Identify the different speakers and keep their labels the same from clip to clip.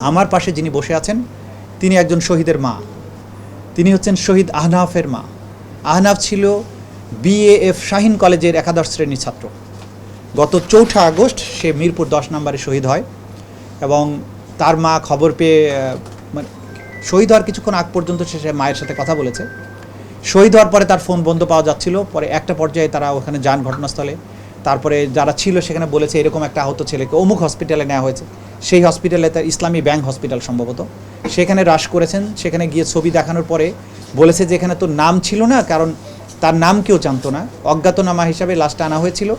Speaker 1: আমার পাশে যিনি বসে আছেন, তিনি একজন শহীদের মা। তিনি হচ্ছেন শহীদ আহনাফের মা। আহনাফ ছিল বিএএফ শাহিন কলেজের একাদশ শ্রেণির ছাত্র। গত চৌঠা আগস্ট সে মিরপুর দশ নম্বরে শহীদ হয় এবং তার মা খবর পেয়ে মানে শহীদ হওয়ার কিছুক্ষণ আগ পর্যন্ত সে সে মায়ের সাথে কথা বলেছে। শহীদ হওয়ার পরে তার ফোন বন্ধ পাওয়া যাচ্ছিল। পরে একটা পর্যায়ে তারা ওখানে যান ঘটনাস্থলে। তারপরে যারা ছিল সেখানে বলেছে এরকম একটা আহত ছেলেকে অমুক হসপিটালে নেওয়া হয়েছে। সেই হসপিটালে তার ইসলামী ব্যাংক হসপিটাল সম্ভবত। সেখানে হ্রাস করেছেন, সেখানে গিয়ে ছবি দেখানোর পরে বলেছে যে এখানে তো নাম ছিল না, কারণ তার নাম কেউ জানতো না। অজ্ঞাতনামা হিসাবে লাশটা আনা হয়েছিল।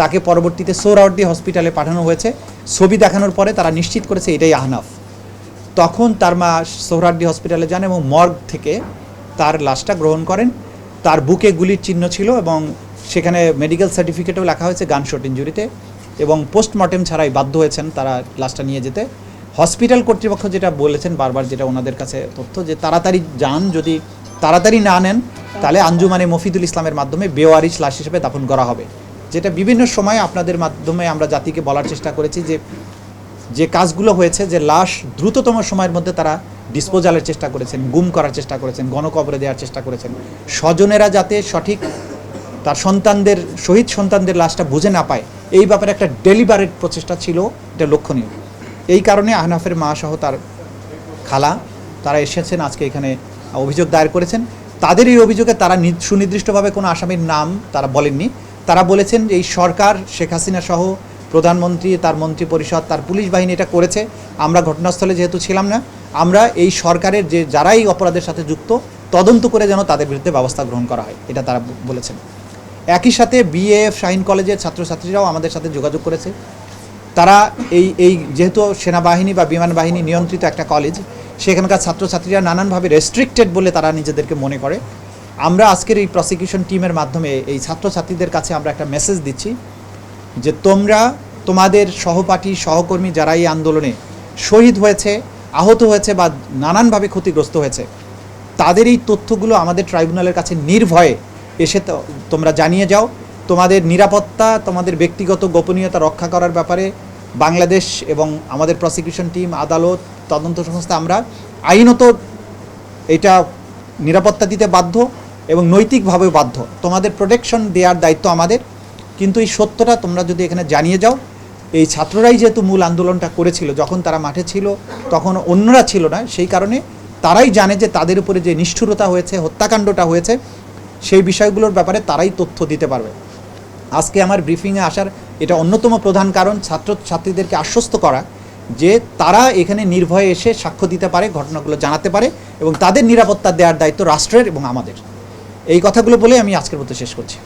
Speaker 1: তাকে পরবর্তীতে সোহরাওয়ার্দী হসপিটালে পাঠানো হয়েছে। ছবি দেখানোর পরে তারা নিশ্চিত করেছে এটাই আহনাফ। তখন তার মা সোহরার্দি হসপিটালে যান এবং মর্গ থেকে তার লাশটা গ্রহণ করেন। তার বুকে গুলির চিহ্ন ছিল এবং সেখানে মেডিকেল সার্টিফিকেটও লেখা হয়েছে গানশট ইঞ্জুরিতে এবং পোস্টমর্টেম ছাড়াই বাধ্য হয়েছেন তারা লাশটা নিয়ে যেতে। হসপিটাল কর্তৃপক্ষ যেটা বলেছেন বারবার যেটা ওনাদের কাছে তথ্য যে তাড়াতাড়ি যান, যদি তাড়াতাড়ি না নেন, তাহলে আঞ্জুমানে মফিদুল ইসলামের মাধ্যমে বেওয়ারিশ লাশ হিসেবে দাফন করা হবে। যেটা বিভিন্ন সময় আপনাদের মাধ্যমে আমরা জাতিকে বলার চেষ্টা করেছি যে যে কাজগুলো হয়েছে, যে লাশ দ্রুততম সময়ের মধ্যে তারা ডিসপোজালের চেষ্টা করেছেন, গুম করার চেষ্টা করেছেন, গণকবরে দেওয়ার চেষ্টা করেছেন। স্বজনেরা যাতে সঠিক তার সন্তানদের, শহীদ সন্তানদের লাশটা বুঝে না পায়। এই ব্যাপারে একটা ডেলিভারেট প্রচেষ্টা ছিল, এটা লক্ষণীয়। এই কারণে আহনাফের মা সহ তার খালা, তারা এসেছেন, আজকে এখানে অভিযোগ দায়ের করেছেন। তাদের এই অভিযোগে তারা সুনির্দিষ্টভাবে কোনো আসামির নাম তারা বলেননি। তারা বলেছেন এই সরকার, শেখ হাসিনা সহ প্রধানমন্ত্রী, তার মন্ত্রী পরিষদ, তার পুলিশ বাহিনী এটা করেছে। আমরা ঘটনাস্থলে যেহেতু ছিলাম না, আমরা এই সরকারের যে যারাই অপরাধের সাথে যুক্ত, তদন্ত করে যেন তাদের বিরুদ্ধে ব্যবস্থা গ্রহণ করা হয়, এটা তারা বলেছেন। একই সাথে বিএএফ শাহিন কলেজের ছাত্রছাত্রীরাও আমাদের সাথে যোগাযোগ করেছে। তারা এই এই যেহেতু সেনাবাহিনী বা বিমান বাহিনী নিয়ন্ত্রিত একটা কলেজ সেখানকার ছাত্রছাত্রীরা নানানভাবে রেস্ট্রিক্টেড বলে তারা নিজেদেরকে মনে করে। আমরা আজকের এই প্রসিকিউশন টিমের মাধ্যমে এই ছাত্রছাত্রীদের কাছে আমরা একটা মেসেজ দিচ্ছি যে তোমরা, তোমাদের সহপাঠী, সহকর্মী যারা এই আন্দোলনে শহীদ হয়েছে, আহত হয়েছে বা নানানভাবে ক্ষতিগ্রস্ত হয়েছে, তাদের এই তথ্যগুলো আমাদের ট্রাইব্যুনালের কাছে নির্ভয়ে এসে তোমরা জানিয়ে যাও, তোমাদের নিরাপত্তা, তোমাদের ব্যক্তিগত গোপনীয়তা রক্ষা করার ব্যাপারে বাংলাদেশ এবং আমাদের প্রসিকিউশন টিম আদালত, তদন্ত সংস্থা, আমরা আইনত এটা নিরাপত্তা দিতে বাধ্য এবং নৈতিকভাবে বাধ্য। তোমাদের প্রোটেকশন দেওয়ার দায়িত্ব আমাদের, কিন্তু এই সত্যটা তোমরা যদি এখানে জানিয়ে যাও, এই ছাত্ররাই যেহেতু মূল আন্দোলনটা করেছিল, যখন তারা মাঠে ছিল, তখন অন্যরা ছিল না, সেই কারণে তারাই জানে যে তাদের উপরে যে নিষ্ঠুরতা হয়েছে, হত্যাকাণ্ডটা হয়েছে সেই বিষয়গুলোর ব্যাপারে তারাই তথ্য দিতে পারবে। আজকে আমার ব্রিফিংয়ে আসার এটা অন্যতম প্রধান কারণ ছাত্র ছাত্রীদেরকে আশ্বস্ত করা যে তারা এখানে নির্ভয়ে এসে সাক্ষ্য দিতে পারে, ঘটনাগুলো জানাতে পারে এবং তাদের নিরাপত্তা দেওয়ার দায়িত্ব রাষ্ট্রের এবং আমাদের। এই কথাগুলো বলে আমি আজকের মতো শেষ করছি।